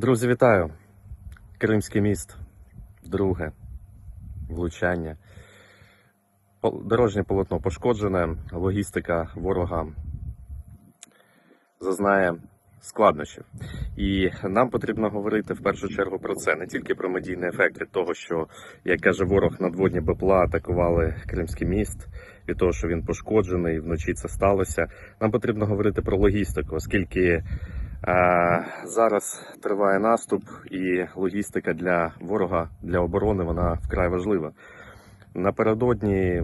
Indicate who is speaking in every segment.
Speaker 1: Друзі, вітаю! Кримський міст, друге влучання. Дорожнє полотно пошкоджене, логістика ворога зазнає складнощів. І нам потрібно говорити в першу чергу про це, не тільки про медійний ефект від того, що, як каже ворог, надводні БПЛА атакували Кримський міст, від того, що він пошкоджений, вночі це сталося. Нам потрібно говорити про логістику, оскільки Зараз триває наступ, і логістика для ворога для оборони вона вкрай важлива. Напередодні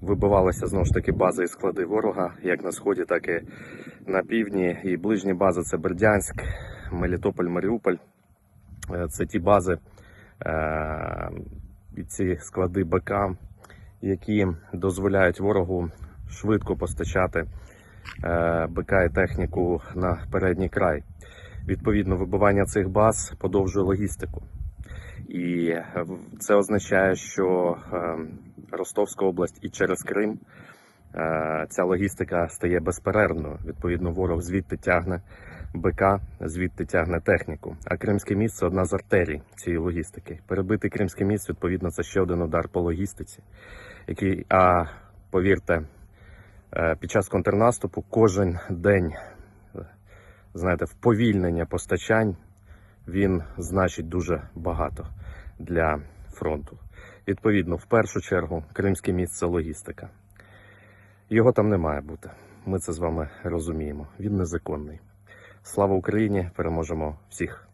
Speaker 1: вибивалися знову ж таки бази і склади ворога, як на сході, так і на півдні. І ближні бази це Бердянськ, Мелітополь, Маріуполь. Е, Це ті бази е, і ці склади БК, які дозволяють ворогу швидко постачати е, БК і техніку на передній край. Відповідно, вибивання цих баз подовжує логістику. І е, це означає, що е, Ростовська область і через Крим е, ця логістика стає безперервною. Відповідно, ворог звідти тягне БК, звідти тягне техніку. А Кримське міст це одна з артерій цієї логістики. Перебитий Кримський міст, відповідно, це ще один удар по логістиці, який, а повірте, під час контрнаступу кожен день, знаєте, вповільнення постачань він значить дуже багато для фронту. Відповідно, в першу чергу, Кримське місце логістика. Його там не має бути. Ми це з вами розуміємо. Він незаконний. Слава Україні! Переможемо всіх!